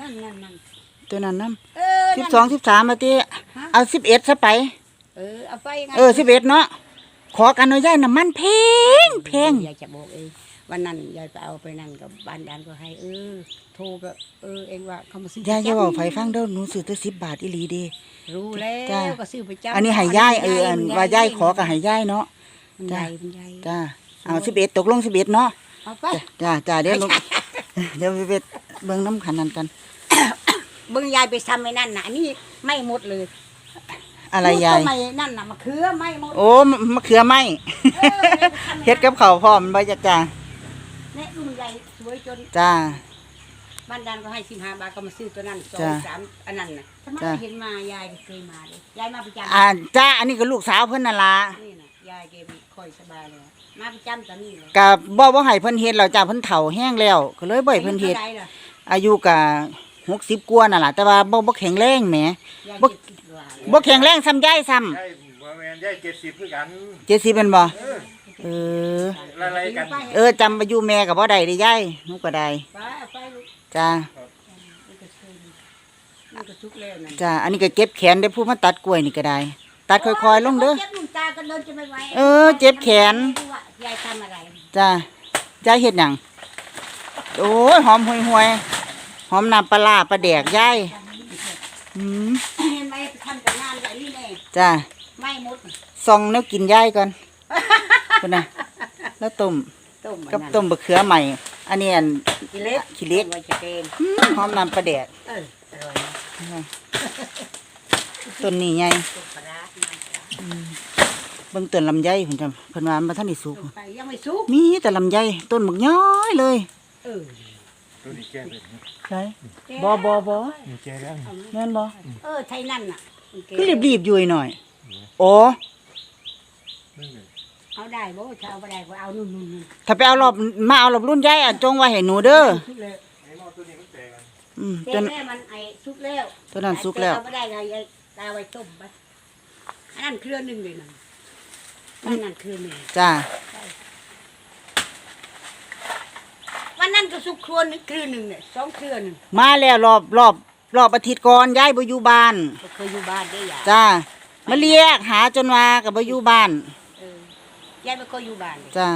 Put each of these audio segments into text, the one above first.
นั่นนั่นนั่นตัวนั้นน้เออำสิบนั่นสองสิบสามมาตีเอาสิบเอ็ดซะไป เออเอาไปไงเออสิบเอ็ดเนาะขอกันหน่อยยายน้ำมันแพงแพงยายจะบอกเองวันนั้นยายไปเอาไปนั่นกับบ้านดันก็ให้เออโทรก็เออเองว่าเขามาซื้อยายจะบอกไฟฟังเด้อหนูซื้อตัวสิบบาทอีหลีเดี รู้แล้จ้ะ วก็ซื้อไปจ้าอันนี้ให้ยายเอออันว่ายายขอกับให้ยายเนาะ มันใหญ่มันใหญ่จ้าเอาสิบเอ็ดตกลงสิบเอ็ดเนาะ เอาไป จ้าจ้าเดี๋ยวลง เดี๋ยวไปเบ็ด เบิ่งน้ำขันนั่นกัน เบิ่งยายไปทำไอ้นั่นน่ะอันนี่ไม่หมดเลยอะไรยายทำไมนั่นน่ะมะเขือไม่หมดโอ้มะมะเขือไหมเออเลยไปทำไอ้นั่นเฮ็ดกับข้าวพร้อมบ่จ้าจ้าเนี่ยรุ่นใหญ่สวยจนจ้าบ้านดันก็ให้สิบห้าบาทก็มาซื้อตัวนั้นสองจ้ะสามอันนั้นน่ะทำไมจ้ะเห็นมายายไม่เคยมาเลยยายมาประจำอ่าจ้าอันนี้ก็ลูกสาวเพิ่นนั่นล่ะนี่น่ะยายแกไม่ค่อยสบายเลยมาประจำตอนนี้เลยก็บ่บ่ให้เพิ่นเฮ็ดแล้วจ้าเพิ่นเฒ่าแห้งแล้วก็เลยบ่ให้เพิ่นเฮ็ด อายุท่าไหร่ล่ะอายุก็60กว่านั่นล่ะแต่ว่าบ่บ่แข็งแรงแหมยายบ่เจ็ดสิบกว่าแล้วบ่แข็งแรงซ้ำยายซ้ำ ใช่บ่แม่นยายเจ็ดสิบคือกัน70เป็นบ่เออเออ อะไรกัน เออจำอายุแม่ก็บ่ได้เด้ยายหนูก็ได้ไปเอาไปลูกจ้ามันก็ซุกมันก็ซุกแล้วนั่นจ้าอันนี้ก็เจ็บแขนได้ผู้มาตัดกล้วยนี่ก็ได้ ตัดค่อยๆลงเด้อ เจ็บลูกตาก็เดินจะไม่ไหวเออเจ็บแขนไม่รู้ว่ายายทำอะไร จ้าจ้าเฮ็ดหยังโอ้ยหอมห่วยๆ หอมน้ำปลาร้าปลาแดกยายอืมเห็นไหมทำกับงานกับนี่แน่จ้าไม่หมดส่องแนวกินยายก่อนพุ่นน่ะแล้วต้มต้มกับต้มบะเขือใหม่ อันนี้อันกิเล็กขี้เหล็กไว้จะเป็นอืมหอมน้ำปลาแดกเอออร่อยนะต้นนี้ไงต้มปลาร้าน้ำปลาเบิ่งต้นลำไยเพิ่นจำเพิ่นว่ามันบ่ทันได้สุกต้มไปยังไม่สุกมีแต่ลำไยต้นบักย้อยเลยเออ ตัวนี้แก่เลยใช่บ่บ่บ่นี่แก่แล้วแม่นบ่เออไทยนั่นน่ะมันเก๋คือรีบๆอยู่หน่อยโอ้นี่เลยเอาได้บ่ถ้าเอาบ่ได้ก็เอานู่นนู่นนู่นถ้าไปเอารอบมาเอารอบรุ่นยายอะจงไว้ให้หนูเด้อสุกแล้วไอ้หม้อตัวนี้มันแตกกันอืมเจ๊ตัวนั้นแม่มันไอ้สุกแล้วตัวนั้นสุกแล้วเอาบ่ได้ก็ยายตาไว้ต้มไปอันนั้นเครือหนึงเลยนั่นอันนั้นเครือหนึงจ้าันก็สุกครัวนนึงครือหนึ่งเนี่ยสองเครือหนึ่งมาแล้วรอบรอบรอบอาทิตย์ก่อนยายบ่อยู่บ้านก็เคยอยู่บ้านได้ยายจ้ามาเรียกหาจนว่ากับ่อยู่บ้านเออยายไม่เคยอยู่บ้านเลยจ้า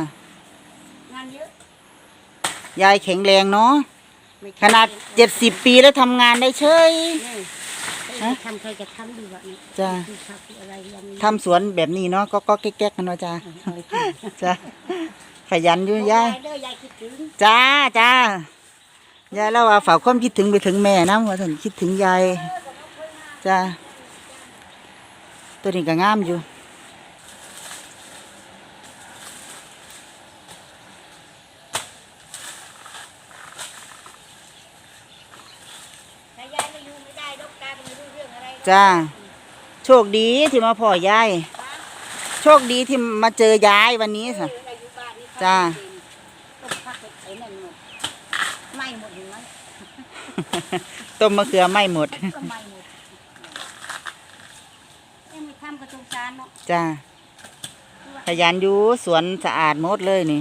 งานเยอะยายแข็งแรงเนาะไม่ขนาดเจ็ดสิบปีแล้วทำงานได้เฉย นี่ ฮะ ทำใครจะทำดีวะนี่จ้าที่พักที่อะไรยังไม่ทำสวนแบบนี้เนาะก็ก็แก๊กๆกันเนาะจ้าเอาไปกินจ้าขยันอยู่ยายเด้อยายคิดถึงจ้าจ้ายายแล้วว่าฝากความคิดถึงไปถึงแม่นะว่าท่านคิดถึงยายจ้าตัวนี้ก็งามอยู่ ถ้ายายไม่อยู่ไม่ได้ ดอกตาก็ไม่รู้เรื่องอะไรจ้า โชคดีที่มาพ่อยาย โชคดีที่มาเจอยายวันนี้สิเออได้อยู่บ้านนี่จ้า ต้องพักไอ้นั่นหมดไม่หมดเห็นไหมต้มมะเขือไม่หมด ก็ไม่หมดเอ้ยไม่ทำกระทงจานเนาะจ้า ขยันอยู่สวนสะอาดหมดเลยนี่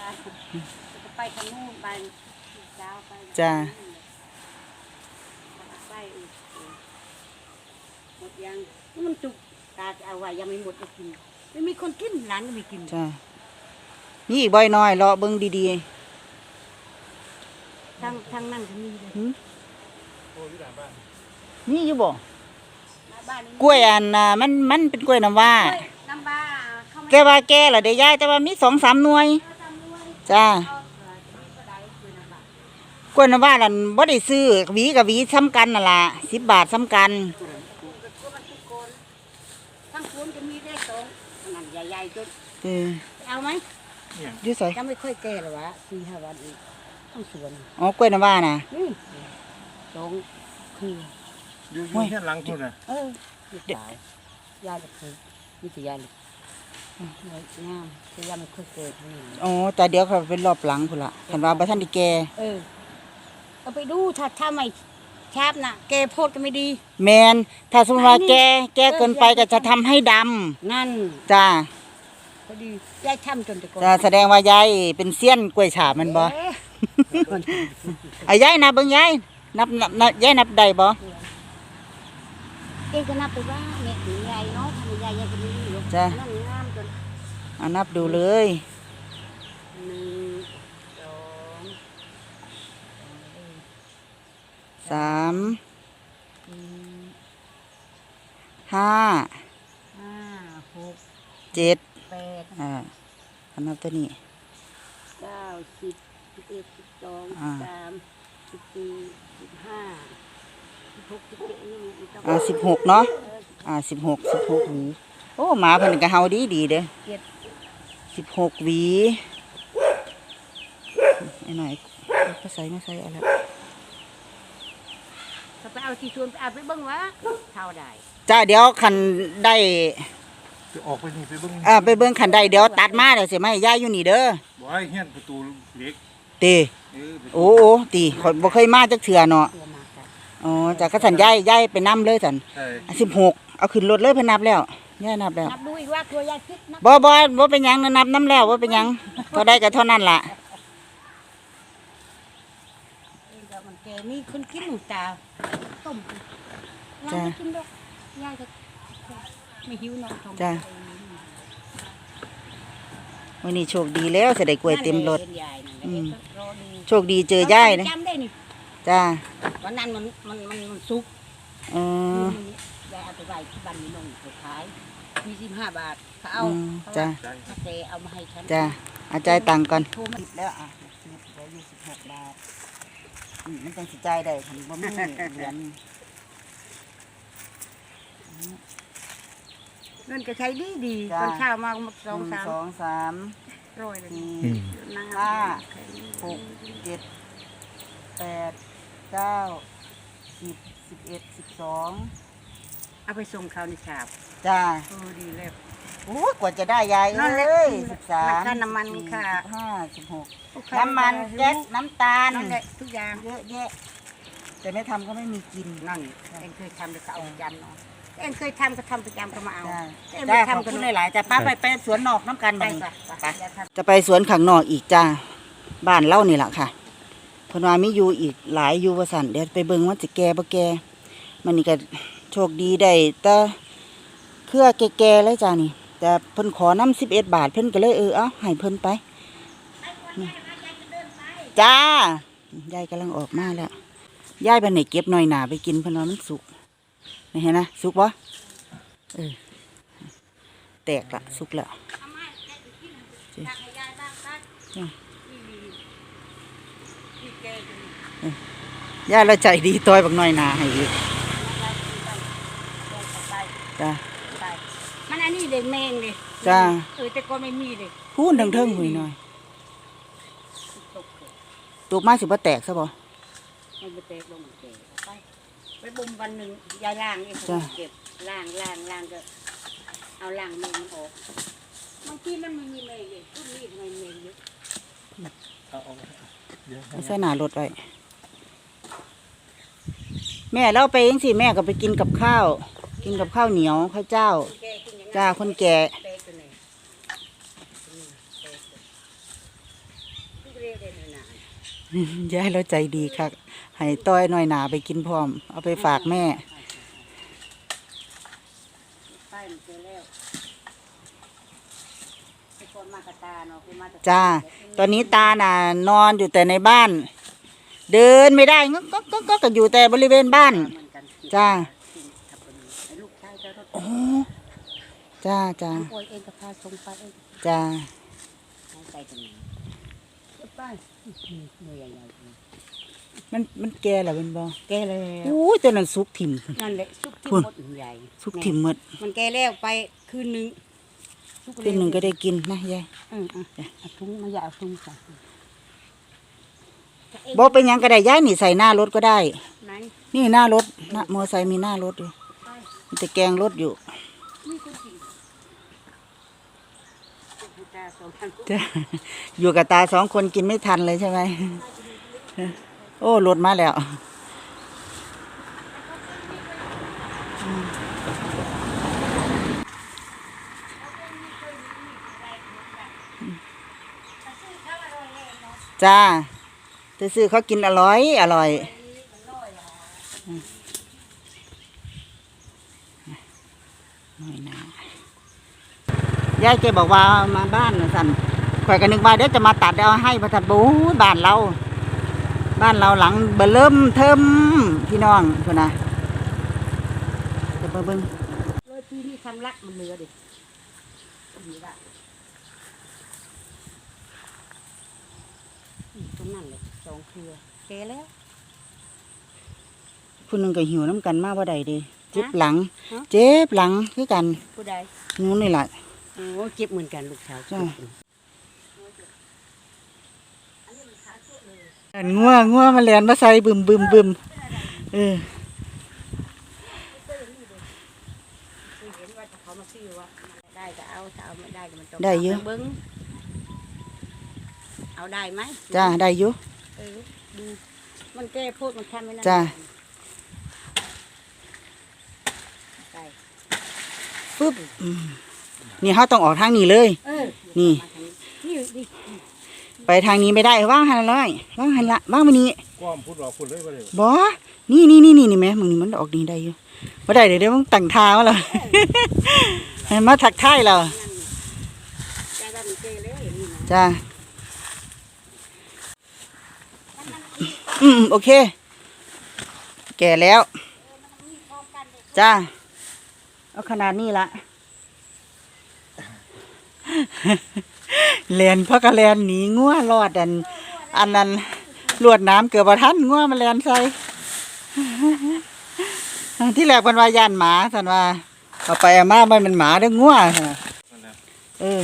อ่าจะไปทางนู้นไปเช้าไปจ้าไป อีกเออหมดยังนี่มันจุกตาจะเอาไว้ยังไม่หมดก็กินไม่มีคนกินหลานก็ไม่กินจ้านี่อีกบ่อยน้อยรอเบิ่งดีทางทางนั่นก็มีเลยๆหึนี่อยู่บ่หน้าบ้านนี่กล้วยอันน่ะมันมันเป็นกล้วยน้ำว้าเฮ้ยน้ำบ้าเข้ามาแต่ว่าแก่และเด้ยายแต่ว่ามีสองสามหน่วยเอาทำด้วยจ้า ล้วยน้ำว้านั่นบ่ได้ซื้อหวีกับหวีซ้ำกันนั่นล่ะสิบบาทซ้ำกันก็มันทุกคนทั้งคุณจะมีได้สองนั่นใหญ่ๆจนเออเอาไหมอยู่ไสจะไม่ค่อยแก่หรอวะสี่ห้าวันอีกต้องสวนอ๋อกล้วยน้ำว้าน่ะ นี่สองคืออยู่อโอ้ยู่ยแค่หลังคุณน่ะเออลูกสาวยายจะคือนี่คือยายลูกน้อยงามคือยายมันค่อยเกิดนี่อ๋อแต่เดี๋ยวเขาเป็นรอบหลังพุ่นล่ะเห็นว่าบ่ทันได้แก่เออ เอาไปดูถ้าถ้าไม่แคบน่ะ แกโพดก็ไม่ดี แมนถ้าสมมติว่าแก่แก่เกินไปก็จะทำให้ดำนั่นจ้าพอดียายทำจนแต่ก่อนจะแสดงว่ายายเป็นเซียนกล้วยฉาบแมันบ่เอ๊ะไอ้ยายนะเบิ่งยายนับนับนับยายนับได้บ่เองก็นับไปว่าเนี่ยถึงใหญ่เนาะทำใหญ่ใหญ่ก็มีอยู่จ้ะนั่นงามจนเอานับดูเลย หนึ่งสอง สามสี่ห้าห้าหกเจ็ดแปดอ่าเอานับตัวนี้เก้าสิบสิบเอ็ดสิบสองอ่าสิบสามสิบสี่สิบห้าสิบหกสิบเจ็ดนี่มีต้องอ่าสิบหกเนาะอ่าสิบหกสิบหกหวีโอ้หมาเพิ่นก็เฮาดีดีๆเด้อเจ็ดสิบหกหวีไอ้หน่อยก็ใส่มาใส่เอะไร ถ้าไปเอาที่ชวนไปเอาไปเบิ้งวะเท่าใดจ้าเดี๋ยวคันได้จะออกไปนี่ไปเบิ่งอ่าไปเบิ่งคันได้เดี๋ยวตัดมาเดี๋ยวสิมาให้ยายอยู่นี่เด้อบ่ให้เฮียนประตูเหล็กตีเออประตูโอ้โอ้ตีข่อยบ่เคยมาจักเทื่อเนาะตัวมากกันอ๋อจากกระสันยายยายไปนํเลยสันใช่สิบหกเอาขึ้นรถเลยเพิ่นนับแล้วยายนับแล้วนับดูอีกว่าตัวยายคิดนับบ่บ่บ่เป็นหยังนะนับน้ำแล้วบ่เป็นหยังเท่าได้ก็เท่านั้นล่ะ เองก็มันแกมีคนกินหนูตาต้มยายจ้ะไม่กินดอกยายก็ไม่หิวเนอนจ้ะ วันนี้โชคดีแล้วสิได้กล้วยเต็มรถยายนั่นแหละอืม รอดูโชคดีเจอยายนะจำได้นี่จ้าวันนั้นมันมันมันมันสุกเออยายเอาไปไว้ที่บ้านมีนงไปขายมีสิบห้าบาทเขาเอาอืมจ้ะใช่ถ้าแกเอามาให้ฉัน จ้าเอาจ่ายตังค์ก่อน โทรมาสิบแล้วอะสิบแล้วยี่สิบหกบาท อืมมันจังสิจ่ายได้คันบ่มีเหรียญเงินก็ใช้ดีดีจ้ะตอนเช้ามาสองหนึ่สามสองสามร้อยเลยสี่น้ำห้าหกเจ็ดแปดเก้าสิบสิบเอ็ดสิบสองเอาไปส่งเขาในฉาบจ้า เออดีเลย โอ้ยกว่าจะได้ยายนั่นแหละ เอ้ยสิบสามค่าน้ำมันสิบค่ะสิบห้าสิบหกน้ำมันแก๊สน้ำตาล นั่นแหละทุกอย่างเยอะแยะ แต่ไม่ทำก็ไม่มีกินนั่นเองเคยทำแต่ก็เอาประจำเนาะเองเคยทำก็ทำประจำก็มาเอาจ้าเองจ้าไม่ขอบทำก็คุณเลยหลายๆจ้าป้าไปไปสวนนอกน้ำกันไปบ้างไปไป อย่าทำ จะไปสวนข้างนอกอีกจ้า บ้านเล่านี่แหละค่ะเพนว่ามีอยู่อีกหลายอยู่ว่าสันเดี๋ยวไปเบิ่งว่าจะแก่บ่แก่มันนี่ก็โชคดีได้แต่เครือแก่ๆเลยจ้านี่ แต่เพิ่นขอน้ำสิบเอ็ดบาท เพิ่นก็เลยเออเอาให้เพิ่นไปจ้ายายกำลังออกมาแล้วยายไปไหนเก็บหน่อยหนาไปกินเพิ่นว่ามันสุกนี่เห็นนะสุกบ่เออแตกละสุกแล้วย่าเราใจดีต้อยบักน้อยหนาให้อีกจ้า เด็กแมงเลยจ้า เออแต่ก็ไม่มีเลยพูนทั้งเทิงหุยหน่อยตกเลยตูกมาสิบ่แตกซะบ่ มันไปเตะลงเตะไปไปบ่มวันหนึ่งยายล่างเองผมเก็บล่างล่างล่างก็ เอาล่างแมงมันออกบางทีมันไม่มีแมงเลยต้นนี้ทำไมแมงเยอะเอาเอาเดี๋ยวเอาใส่หน้ารถไว้แม่เราไปเองสิแม่ก็ไปกินกับข้าว กินกับข้าวเหนียวข้าวเจ้า แกกินอย่างนั้น จ้าคนแก่ยายเราใจดีค่ะให้ต้อยหน้อยหนาไปกินพร้อม เอาไปฝากแม่จ้า ตอนนี้ตาน่ะ นอนอยู่แต่ในบ้าน เดินไม่ได้ก็ก็ก็ก็อยู่แต่บริเวณบ้าน จ้า ขับไปนี่ไอ้ลูกชายจะรถ โอ้ จ้าจ้าโอยเองก็พาส่งไปเองจ้าให้ไปตรงนี้ไปหน่วยใหญ่ๆเลยมันมันแก่แล้วเป็นบ่แกแล้วอู้ยตัวนั้นสุกถิ่มนั่นแหละซุกที่พุ่นมดใหญ่สุกถิ่มหมดมันแกแล้วไปคืนหนึงซุกคืนหนึ่งก็ได้กินนะยายอืมๆเอาถุงมาอย่าเอาถุงใส่บ่เป็นหยังก็ได้ย้ายนี่ใส่หน้ารถก็ได้ไหนนี่หน้ารถหน้ามอไซค์มีหน้ารถอยู่มันจะแกงรถอยู่ มีคนกินผู้จ้า สองพันจ้าอยู่กับตาสองคนกินไม่ทันเลยใช่ไหม โอ้รถมาแล้ว จ้าแต่ซื้อเขากินอร่อย อร่อย น้อยหนา ยายแกบอกว่ามาบ้านน่ะสันข่อยก็นึกว่าเดี๋ยวจะมาตัดเอาให้พระทัดบูบ้านเรา บ้านเราหลังเบเริ่มเทิมพี่น้องคนนะเดี๋ยวมาเบิ่งเลยปีนี้ทำรักมันเหลือดิดีละนี่ตรงนั้นเลยสองเครือแกแล้วผู้หนึงก็หิวน้ำกันมาบ่ได้เดิเจ็บฮะหลังฮะเจ็บหลังคือกันผู้ใดนู้นนี่แหละ โอ้เจ็บเหมือนกันลูกสาวจ้ะ อันงัวงัวมาแลนมาใส่บึมบึมบึมเออคือเห็นว่าเขามาซื้อว่าได้ก็เอาถ้าเอาไม่ได้ก็มันต้องได้เยอะาปเบิ้งเอาได้ไหมจ้าได้อยู่ เออดูมันแก้พูดมันทำไม่ได้จ้ะได้ปึ๊บอืม นี่เขาต้องออกทางนี้เลย เออนี่มาทางนี่นี่ไปทางนี้ไม่ได้ว่างหันละร้อยว่างหันละว่างมานี่ก้อมพูดออกพูดเลยว่าเลยบอนี่นี่นี่นี่นี่แม่มึงนี่มันออกนี่ได้อยู่บ่ได้เดี๋ยวเดี๋ยวมึงตั้งทางมาแล้วให้มาทักทายเรานั่นได้ว่ามันแก้แล้วอย่างนี้นะจ้าอืมโอเค แก่แล้ว จ้า เอาขนาดนี้ละ แลนพักกะแลนหนีงัวรอดอัน อันนั้นลวดน้ำเกือบบ่ทันงัวมาแลนใส่ที่แรกเพิ่นว่าย่านหมาท่านว่าเอาไปเอามามันเป็นหมาเด้องัวซั่นน่ะเออ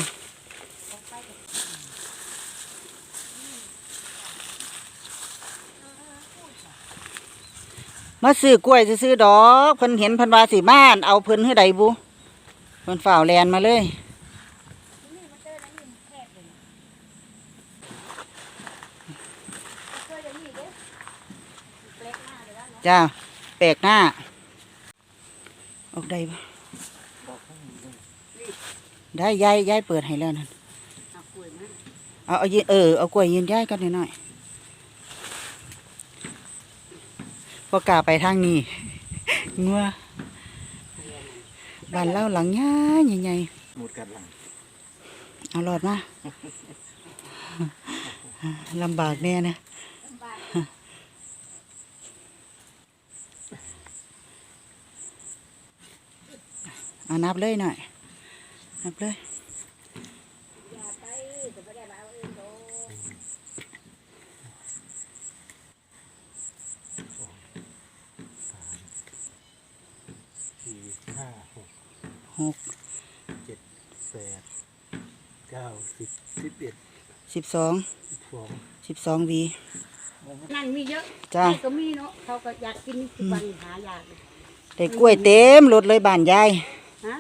มาซื้อกล้วยซื้อดอกเพิ่นเห็นเพิ่นว่าสิมาเอาเพิ่นให้ใดบุเพิ่นฝ่าวแลนมาเลย จ้าแปลกหน้า ออกได้ปะได้ยายยายเปิดให้แล้วนั่นเอากล้วยมาเอาเอายืนเออเอากล้วยยืนย้ายกันหน่อยๆพอกล้าไปทางนี้งัวบ้านเล่าหลังย้ายใหญ่หมดกันหลังๆเอาหลอดมาลำบากแน่นะ เอานับเลยหน่อย นับเลยสี่ห้าหกหกเจ็ดแปดเก้าสิบสิบเอ็ดสิบสองสิบสองสิบสองวีนั่นมีเยอะจ้านี่ก็มีเนาะเขาก็อยากกินทุกวันหายากเลยได้กล้วยเต็มรถเลยบ้านยาย ฮะ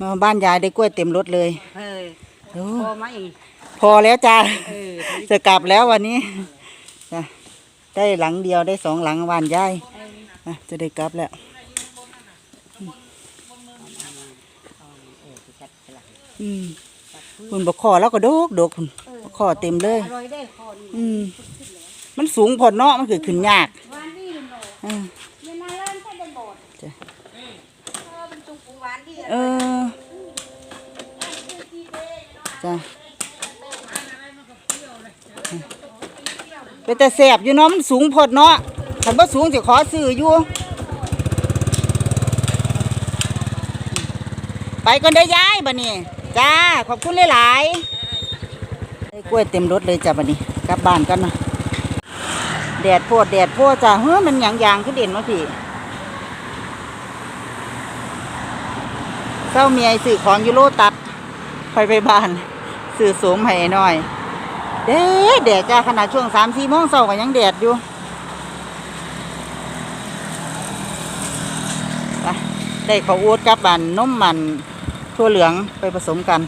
มาบ้านยายได้กล้วยเต็มรถเลย เออโอ้ พอไหมพอแล้วจ้าเออจะกลับแล้ววันนี้จ้ะได้หลังเดียวได้สองหลังบ้านยายอะจะได้กลับแล้วเออจะจัดไปละอืมคุณบอกคอแล้วก็โดกโดกคุณบอกคอเต็มเลย อร่อยได้คอนี่อืมมันสูงพอเนาะมันคือขึ้นยาก หวานดีเนาะ เออ เวลาเล่นก็ได้บด จ้ะ เออมันตุกหวานดี เออจ้ะ เป็นแต่แสบอยู่เนาะมันสูงพอดเนาะคันว่าสูงจะขอซื้ออยู่ ไปก่อนได้ย้ายบัดนี้จ้า ขอบคุณหลายๆได้กล้วยเต็มรถเลยจ้ะบัดนี้กลับบ้านกันเนาะแดดโพดแดดโพดจ้ะเฮ้ยมันหยางยางขึ้นเด่นมาพี่เศร้าเมียสื่อของยูโรตัดคอยไปบ้านสื่อสมให้หน่อย แดดแดดจ้าขนาดช่วงสามสี่โมงเช้าก็ยังแดดอยู่ไปได้ข้าวโอ๊ตกับบันนมมันทั่วเหลืองไปผสมกัน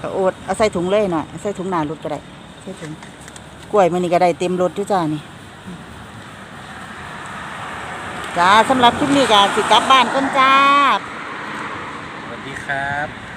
ข้าวโอ๊ตเอาใส่ถุงเลยหน่อยเอาใส่ถุงหนารถก็ได้ใส่ถุงกล้วยมันนี่ก็ได้เต็มรถอยู่จ้านี่จ้าสำหรับคลิปนี้ก็สิกลับบ้านกันจ้าสวัสดีครับ